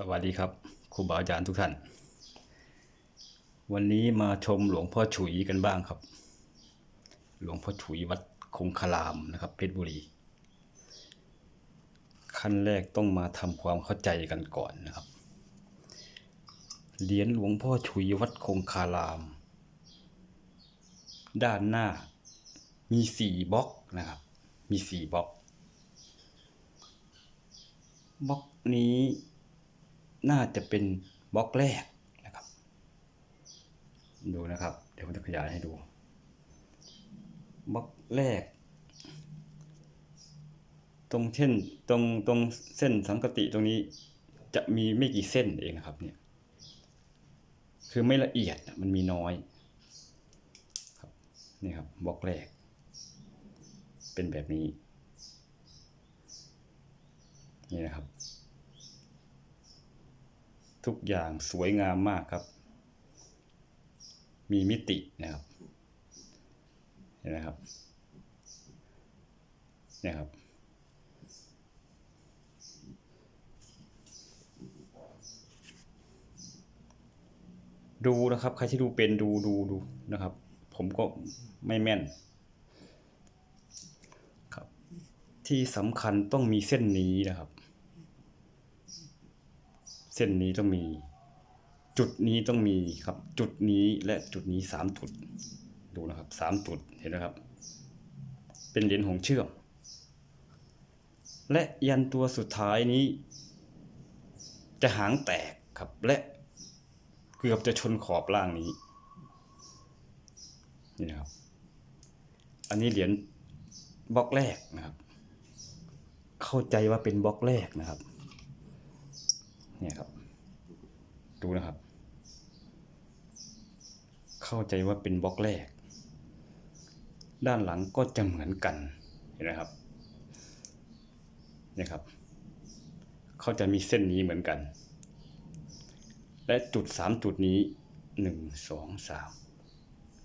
สวัสดีครับครูบาอาจารย์ทุกท่าน วันนี้มาชมหลวงพ่อฉุยกันบ้างครับ หลวงพ่อฉุยวัดคงคารามนะครับ เพชรบุรี ขั้นแรกต้องมาทำความเข้าใจกันก่อนนะครับเหรียญหลวงพ่อฉุยวัดคงคาราม ด้านหน้ามีสี่บล็อกนะครับ มีสี่บล็อกบล็อกนี้ น่าจะเป็นบล็อกแรกนะครับ ดูนะครับ เดี๋ยวผมจะขยายให้ดูบล็อกแรก ตรงเช่นตรงตรงเส้นสังกติตรงนี้จะมีไม่กี่เส้นเองนะครับเนี่ยคือไม่ละเอียดอะมันมีน้อยครับนี่ครับบล็อกแรก เป็นแบบนี้นี่นะครับ ทุกอย่างสวยงามมากครับ มีมิตินะครับ เห็นไหมครับเนี่ยครับ ดูนะครับ ใครที่ดูเป็นดูดูดูนะครับ ผมก็ไม่แม่นครับที่สำคัญต้องมีเส้นนี้นะครับ เส้นนี้ต้องมี จุดนี้ต้องมีครับ จุดนี้และจุดนี้สามจุด ดูนะครับสามจุดเห็นไหมครับ เป็นเหรียญหงเชื่อม และยันตัวสุดท้ายนี้ จะหางแตกครับ และเกือบจะชนขอบล่างนี้ นี่นะครับ อันนี้เหรียญบล็อกแรกนะครับ เข้าใจว่าเป็นบล็อกแรกนะครับ เนี่ยครับ ดูนะครับ เข้าใจว่าเป็นบล็อกแรก ด้านหลังก็จะเหมือนกันเห็นไหมครับเนี่ยครับ เขาจะมีเส้นนี้เหมือนกัน และจุดสามจุดนี้หนึ่งสองสาม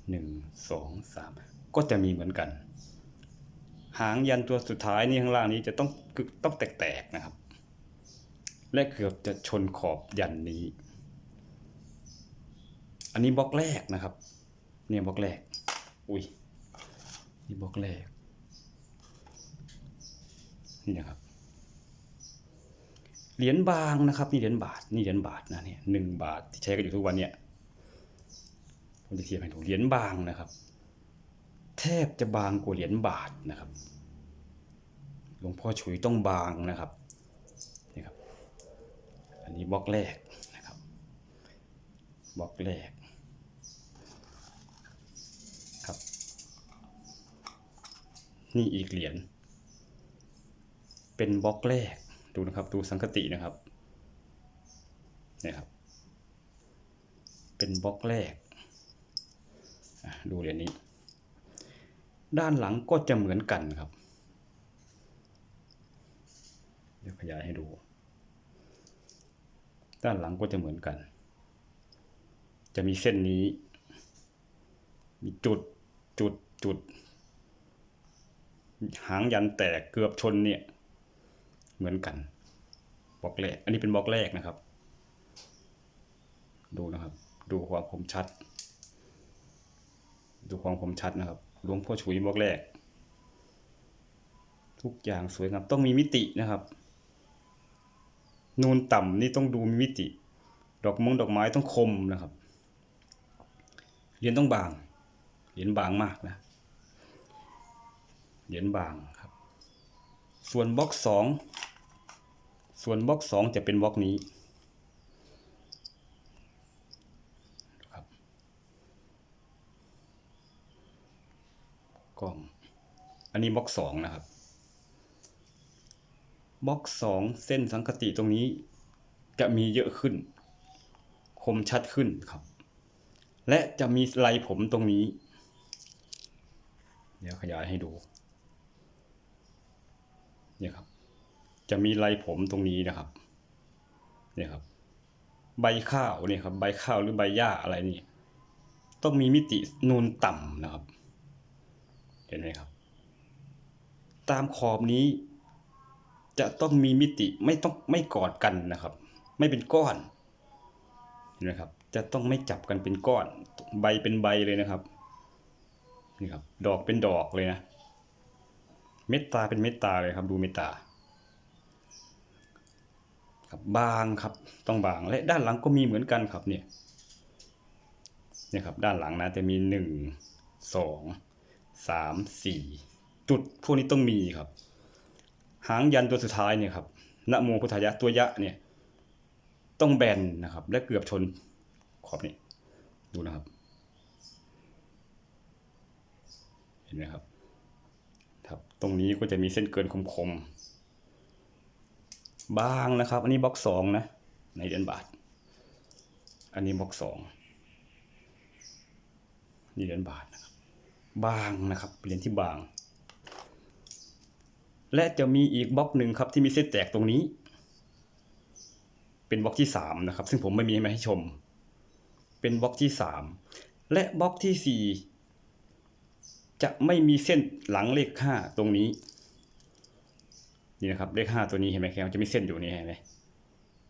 หนึ่งสองสามก็จะมีเหมือนกัน หางยันตัวสุดท้ายนี่ข้างล่างนี้จะต้องต้องแตกๆนะครับ และเกือบจะชนขอบยันนี้ อันนี้บล็อกแรกนะครับ เนี่ยบล็อกแรก อุ้ย นี่บล็อกแรก นี่นะครับ เหรียญบางนะครับ นี่เหรียญบาท นี่เหรียญบาทนะเนี่ยหนึ่งบาทที่ใช้กันอยู่ทุกวันเนี่ยผมจะเทียบให้ดูเหรียญบางนะครับ แทบจะบางกว่าเหรียญบาทนะครับ หลวงพ่อฉุยต้องบางนะครับนี่ครับ อันนี้บล็อกแรกนะครับบล็อกแรกครับ นี่อีกเหรียญเป็นบล็อกแรกดูนะครับดูสังคตินะครับเนี่ยครับ เป็นบล็อกแรกดูเหรียญนี้ ด้านหลังก็จะเหมือนกันครับ เดี๋ยวขยายให้ดู ด้านหลังก็จะเหมือนกัน จะมีเส้นนี้ มีจุดจุดจุด หางยันแตกเกือบชนเนี่ย เหมือนกันบล็อกแรก อันนี้เป็นบล็อกแรกนะครับ ดูนะครับ ดูความคมชัด ดูความคมชัดนะครับหลวงพ่อฉุยบล็อกแรก ทุกอย่างสวยงามต้องมีมิตินะครับ นูนต่ำนี่ต้องดูมีมิติ ดอกมงดอกไม้ต้องคมนะครับเหรียญต้องบางเหรียญบางมากนะเหรียญบางครับ ส่วนบล็อกสองส่วนบล็อกสองจะเป็นบล็อกนี้ครับกล้อง อันนี้บล็อกสองนะครับ บล็อกสองเส้นสังคติตรงนี้ จะมีเยอะขึ้น คมชัดขึ้นครับ และจะมีลายผมตรงนี้ เดี๋ยวขยายให้ดูเนี่ยครับ จะมีลายผมตรงนี้นะครับเนี่ยครับ ใบข้าวเนี่ยครับ ใบข้าวหรือใบหญ้าอะไรนี่ ต้องมีมิตินูนต่ำนะครับ เห็นไหมครับ ตามขอบนี้ จะต้องมีมิติไม่ต้องไม่กอดกันนะครับ ไม่เป็นก้อนเห็นไหมครับ จะต้องไม่จับกันเป็นก้อน ใบเป็นใบเลยนะครับนี่ครับ ดอกเป็นดอกเลยนะ เม็ดตาเป็นเม็ดตาเลยครับ ดูเม็ดตาครับบางครับต้องบางและด้านหลังก็มีเหมือนกันครับเนี่ยเนี่ยครับด้านหลังนะจะมีหนึ่งสองสามสี่จุดพวกนี้ต้องมีครับ หางยันตัวสุดท้ายเนี่ยครับนะโมพุทธายะตัวยะเนี่ย ต้องแบนนะครับ และเกือบชนขอบนี้ดูนะครับ เห็นไหมครับครับ ตรงนี้ก็จะมีเส้นเกินคมๆบางนะครับ อันนี้บล็อกสองนะในเหรียญบาท อันนี้บล็อกสองนี่เหรียญบาทนะครับบางนะครับเหรียญที่บาง และจะมีอีกบล็อกหนึ่งครับที่มีเส้นแตกตรงนี้ เป็นบล็อกที่สามนะครับ ซึ่งผมไม่มีมาให้ชม เป็นบล็อกที่สามและบล็อกที่สี่จะไม่มีเส้นหลังเลขห้าตรงนี้ นี่นะครับเลขห้าตัวนี้เห็นไหมครับจะมีเส้นอยู่นี่เห็นไหม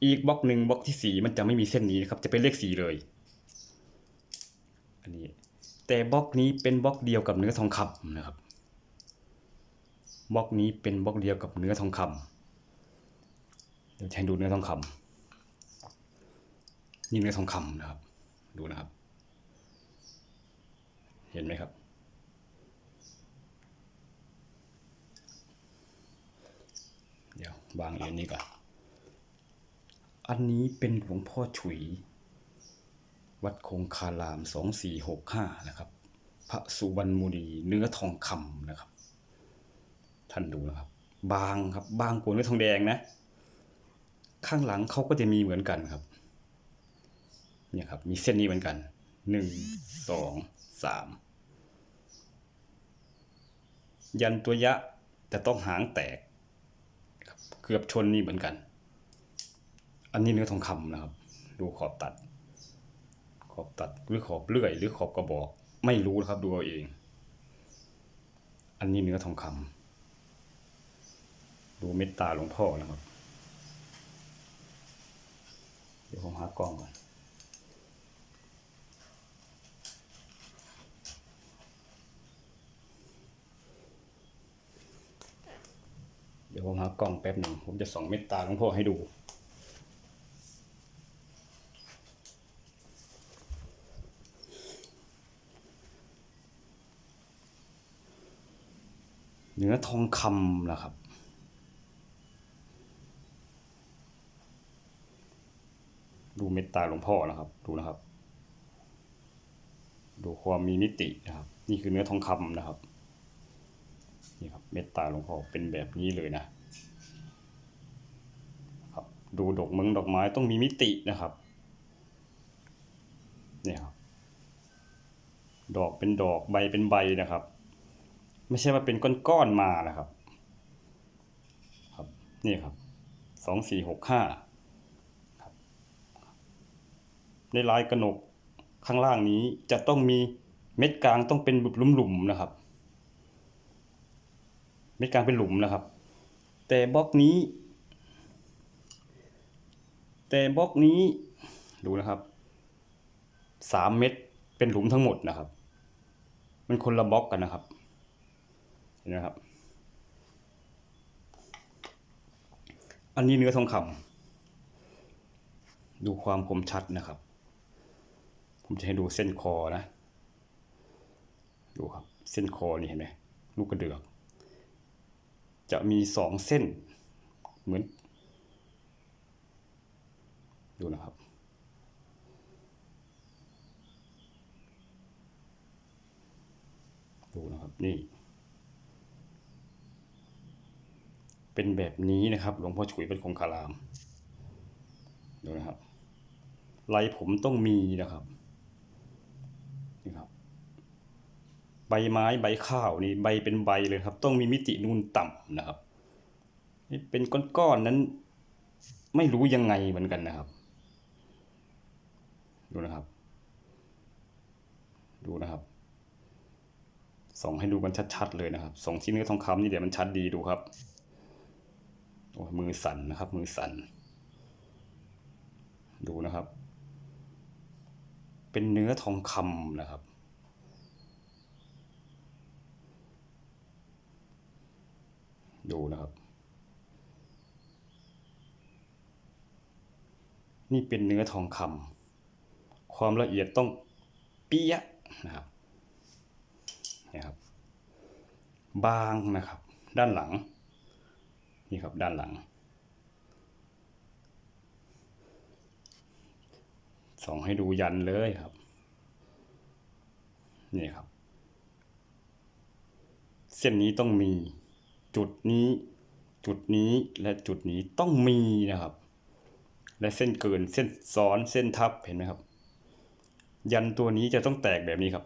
อีกบล็อกหนึ่งบล็อกที่สี่มันจะไม่มีเส้นนี้นะครับ จะเป็นเลขสี่เลย อันนี้ แต่บล็อกนี้เป็นบล็อกเดียวกับเนื้อทองคำนะครับ บล็อกนี้เป็นบล็อกเดียวกับเนื้อทองคำเดี๋ยวจะให้ดูเนื้อทองคำนี่เนื้อทองคำนะครับ ดูนะครับ เห็นไหมครับ เดี๋ยววางเหรียญนี้ก่อน อันนี้เป็นหลวงพ่อฉุย วัดคงคารามสองสี่หกห้านะครับ พระสุวรรณมุนีเนื้อทองคำนะครับ ท่านดูนะครับ บางครับ บางกว่าเนื้อทองแดงนะ ข้างหลังเขาก็จะมีเหมือนกันครับเนี่ยครับ มีเส้นนี้เหมือนกันหนึ่งสองสามยันตัวยะแต่ต้องหางแตกเกือบชนนี่เหมือนกัน อันนี้เนื้อทองคำนะครับ ดูขอบตัด ขอบตัดหรือขอบเลื่อย หรือขอบกระบอก ไม่รู้นะครับดูเอาเอง อันนี้เนื้อทองคำ ดูเม็ดตาหลวงพ่อนะครับ เดี๋ยวผมหากล้องก่อนเดี๋ยวผมหากล้องแป๊บหนึ่งผมจะส่องเม็ดตาหลวงพ่อให้ดูเนื้อทองคำนะครับ ดูเม็ดตาหลวงพ่อนะครับ ดูนะครับ ดูความมีมิตินะครับ นี่คือเนื้อทองคำนะครับ นี่ครับเม็ดตาหลวงพ่อเป็นแบบนี้เลยนะครับ ดูดอกมืองดอกไม้ต้องมีมิตินะครับเนี่ยครับ ดอกเป็นดอกใบเป็นใบนะครับ ไม่ใช่ว่าเป็นก้อนๆมานะครับ ครับ นี่ครับสองสี่หกห้า ในลายกระหนกข้างล่างนี้จะต้องมีเม็ดกลางต้องเป็นแบบหลุมๆนะครับ เม็ดกลางเป็นหลุมนะครับ แต่บล็อกนี้ แต่บล็อกนี้ดูนะครับสามเม็ดเป็นหลุมทั้งหมดนะครับ มันคนละบล็อกกันนะครับเห็นไหมครับ อันนี้เนื้อทองคำดูความคมชัดนะครับ ผมจะให้ดูเส้นคอนะ ดูครับ เส้นคอนี่เห็นไหมลูกกระเดือก จะมีสองเส้นเหมือน ดูนะครับดูนะครับนี่ เป็นแบบนี้นะครับ หลวงพ่อฉุยเป็นคงคาราม ดูนะครับลายผมต้องมีนะครับ นี่ครับ ใบไม้ใบข้าวนี่ใบเป็นใบเลยครับ ต้องมีมิตินูนต่ำนะครับนี่เป็นก้อนๆนั้น ไม่รู้ยังไงเหมือนกันนะครับ ดูนะครับ ดูนะครับส่องให้ดูกันชัดๆเลยนะครับส่องที่เนื้อทองคำนี่เดี๋ยวมันชัดดีดูครับโอ้มือสั่นนะครับ มือสั่นดูนะครับ เป็นเนื้อทองคำนะครับ ดูนะครับ นี่เป็นเนื้อทองคำความละเอียดต้องเปี้ยะนะครับนี่ครับ บางนะครับ ด้านหลัง นี่ครับด้านหลัง ส่องให้ดูยันเลยครับ นี่ครับ เส้นนี้ต้องมี จุดนี้ จุดนี้และจุดนี้ต้องมีนะครับ และเส้นเกินเส้นซ้อนเส้นทับเห็นไหมครับ ยันตัวนี้จะต้องแตกแบบนี้ครับ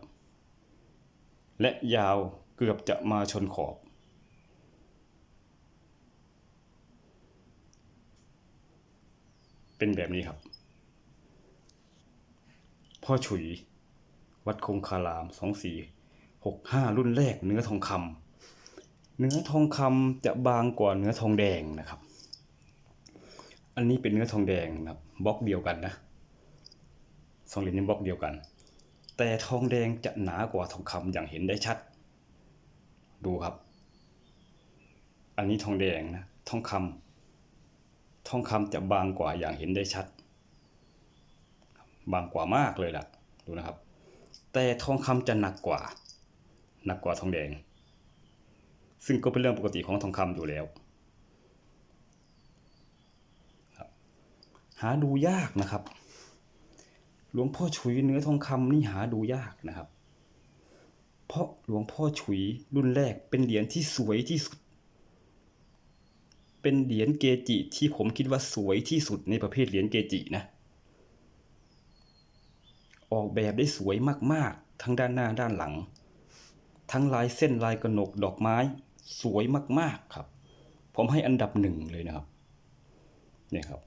และยาวเกือบจะมาชนขอบเป็นแบบนี้ครับ พ่อฉุย วัดคงคารามสองสี่หกห้ารุ่นแรกเนื้อทองคำเนื้อทองคำจะบางกว่าเนื้อทองแดงนะครับ อันนี้เป็นเนื้อทองแดงนะครับบล็อกเดียวกันนะสองเหรียญนี้บล็อกเดียวกัน แต่ทองแดงจะหนากว่าทองคำอย่างเห็นได้ชัด ดูครับ อันนี้ทองแดงนะทองคำทองคำจะบางกว่าอย่างเห็นได้ชัด บางกว่ามากเลยล่ะดูนะครับ แต่ทองคำจะหนักกว่า หนักกว่าทองแดง ซึ่งก็เป็นเรื่องปกติของทองคำอยู่แล้วหาดูยากนะครับ หลวงพ่อฉุยเนื้อทองคำนี่หาดูยากนะครับ เพราะหลวงพ่อฉุยรุ่นแรกเป็นเหรียญที่สวยที่สุด เป็นเหรียญเกจิที่ผมคิดว่าสวยที่สุดในประเภทเหรียญเกจินะ ออกแบบได้สวยมากๆ ทั้งด้านหน้าด้านหลัง ทั้งลายเส้นลายกระหนกดอกไม้สวยมากๆครับ ผมให้อันดับหนึ่งเลยนะครับเนี่ยครับ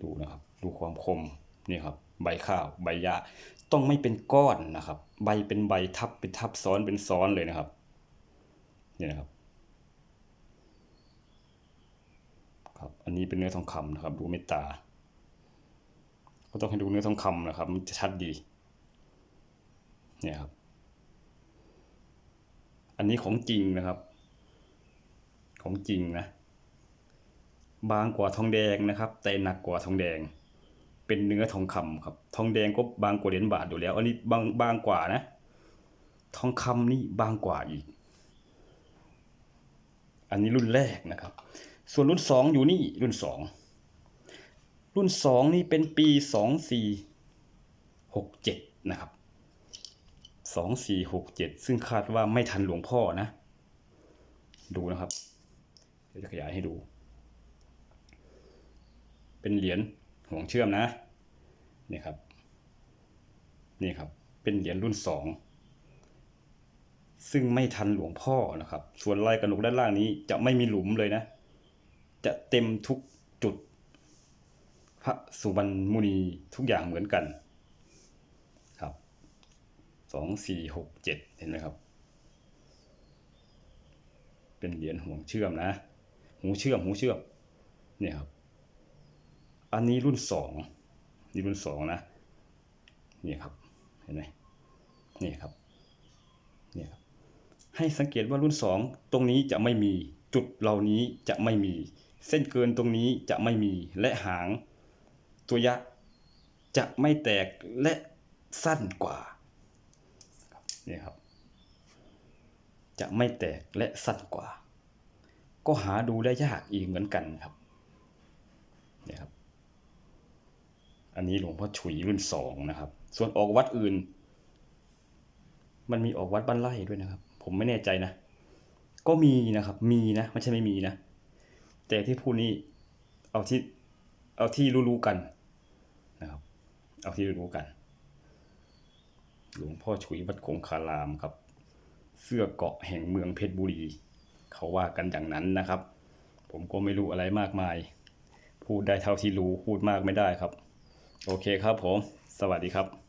ดูนะครับ ดูความคมนี่ครับ ใบข้าว ใบหญ้าต้องไม่เป็นก้อนนะครับ ใบเป็นใบทับเป็นทับซ้อนเป็นซ้อนเลยนะครับนี่นะครับครับ อันนี้เป็นเนื้อทองคำนะครับ ดูเมตตา ก็ต้องให้ดูเนื้อทองคำนะครับ มันจะชัดดี เนี่ยครับ อันนี้ของจริงนะครับ ของจริงนะ บางกว่าทองแดงนะครับ แต่หนักกว่าทองแดง เป็นเนื้อทองคำครับ ทองแดงก็บางกว่าเหรียญบาทอยู่แล้ว อันนี้บางบางกว่านะ ทองคำนี่บางกว่าอีก อันนี้รุ่นแรกนะครับ ส่วนรุ่นสองอยู่นี่รุ่นสอง รุ่นสองนี่เป็นปีสองสี่หกเจ็ดนะครับสองสี่หกเจ็ดซึ่งคาดว่าไม่ทันหลวงพ่อนะ ดูนะครับ เดี๋ยวจะขยายให้ดู เป็นเหรียญห่วงเชื่อมนะ นี่ครับ นี่ครับ เป็นเหรียญรุ่นสองซึ่งไม่ทันหลวงพ่อนะครับ ส่วนลายกระหนกด้านล่างนี้จะไม่มีหลุมเลยนะ จะเต็มทุกจุด ระสุบรรณมุนีทุกอย่างเหมือนกัน ครับสองสี่หกเจ็ดเห็นไหมครับ เป็นเหรียญห่วงเชื่อมนะ หูเชื่อมหูเชื่อมเนี่ยครับ อันนี้รุ่นสองนี่รุ่นสองนะนี่ครับเห็นไหมนี่ครับนี่ครับ ให้สังเกตว่ารุ่นสองตรงนี้จะไม่มีจุดเหล่านี้จะไม่มี เส้นเกินตรงนี้จะไม่มีและหาง ตัวยักษ์จะไม่แตกและสั้นกว่านี่ครับ จะไม่แตกและสั้นกว่า ก็หาดูได้ยากอีกเหมือนกันครับนี่ครับ อันนี้หลวงพ่อฉุยรุ่นสองนะครับ ส่วนออกวัดอื่น มันมีออกวัดบ้านไร่ด้วยนะครับ ผมไม่แน่ใจนะ ก็มีนะครับ มีนะไม่ใช่ไม่มีนะ แต่ที่พูดนี้เอาที่เอาที่รู้ๆกัน เอาที่รู้กัน หลวงพ่อฉุยวัดคงคารามครับ เสื้อเกาะแห่งเมืองเพชรบุรี เขาว่ากันอย่างนั้นนะครับ ผมก็ไม่รู้อะไรมากมาย พูดได้เท่าที่รู้พูดมากไม่ได้ครับ โอเคครับผม สวัสดีครับ